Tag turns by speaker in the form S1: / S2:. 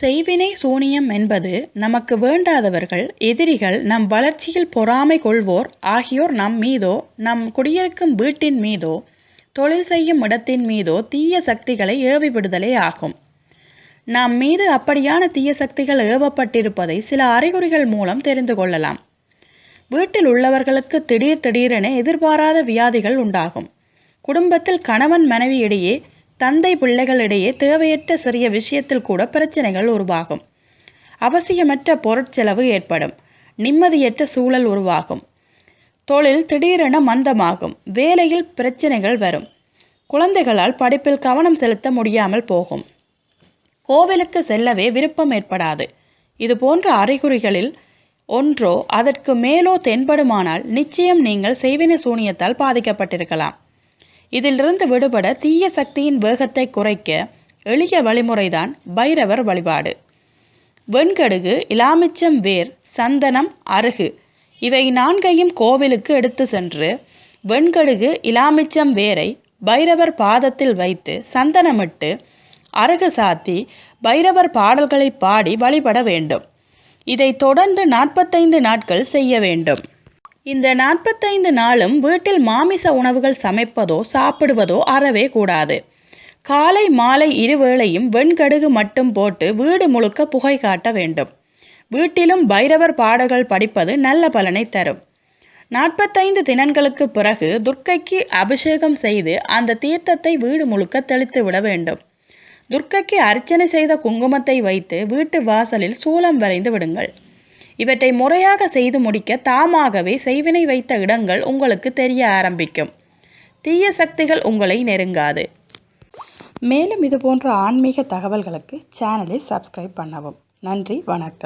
S1: செய்வினை சூனியம் என்பது நமக்கு வேண்டாதவர்கள் எதிரிகள் நம் வளர்ச்சியில் பொறாமை கொள்வோர் ஆகியோர் நம் மீதோ நம் குடியிருக்கும் வீட்டின் மீதோ தொழில் செய்யும் இடத்தின் மீதோ தீய சக்திகளை ஏவி விடுதலே ஆகும். நம் மீது அப்படியான தீய சக்திகள் ஏவப்பட்டிருப்பதை சில அறிகுறிகள் மூலம் தெரிந்து கொள்ளலாம். வீட்டில் உள்ளவர்களுக்கு திடீர் திடீரென எதிர்பாராத வியாதிகள் உண்டாகும். குடும்பத்தில் கணவன் மனைவி இடையே தந்தை பிள்ளைகளிடையே தேவையற்ற சிறிய விஷயத்தில் கூட பிரச்சனைகள் உருவாகும். அவசியமற்ற பொருட்செலவு ஏற்படும். நிம்மதியற்ற சூழல் உருவாகும். தொழில் திடீரென மந்தமாகும். வேலையில் பிரச்சனைகள் வரும். குழந்தைகளால் படிப்பில் கவனம் செலுத்த முடியாமல் போகும். கோவிலுக்கு செல்லவே விருப்பம் ஏற்படாது. இது போன்ற அறிகுறிகளில் ஒன்றோ அதற்கு மேலோ தென்படுமானால் நிச்சயம் நீங்கள் செய்வினை சூனியத்தால் பாதிக்கப்பட்டிருக்கலாம். இதிலிருந்து விடுபட தீய சக்தியின் வேகத்தை குறைக்க எளிய வழிமுறைதான் பைரவர் வழிபாடு. வெண்கடுகு இலாமிச்சம் வேர் சந்தனம் அருகு இவை நான்கையும் கோவிலுக்கு எடுத்து சென்று வெண்கடுகு இலாமிச்சம் வேரை பைரவர் பாதத்தில் வைத்து சந்தனமிட்டு அருகு சாத்தி பைரவர் பாடல்களை பாடி வழிபட வேண்டும். இதை தொடர்ந்து நாற்பத்தைந்து நாட்கள் செய்ய வேண்டும். இந்த நாற்பத்தைந்து நாளும் வீட்டில் மாமிச உணவுகள் சமைப்பதோ சாப்பிடுவதோ அறவே கூடாது. காலை மாலை இருவேளையும் வெண்கடுகு மட்டும் போட்டு வீடு முழுக்க புகை காட்ட வேண்டும். வீட்டிலும் பைரவர் பாடல்கள் படிப்பது நல்ல பலனை தரும். நாற்பத்தைந்து தினங்களுக்கு பிறகு துர்க்கைக்கு அபிஷேகம் செய்து அந்த தீர்த்தத்தை வீடு முழுக்க தெளித்து விட வேண்டும். துர்க்கைக்கு அர்ச்சனை செய்த குங்குமத்தை வைத்து வீட்டு வாசலில் சூலம் வரைந்து விடுங்கள். இவற்றை முறையாக செய்து முடிக்க தாமாகவே செய்வினை வைத்த இடங்கள் உங்களுக்கு தெரிய ஆரம்பிக்கும். தீய சக்திகள் உங்களை நெருங்காது. மேலும் இது போன்ற ஆன்மீக தகவல்களுக்கு சேனலை சப்ஸ்கிரைப் பண்ணவும். நன்றி வணக்கம்.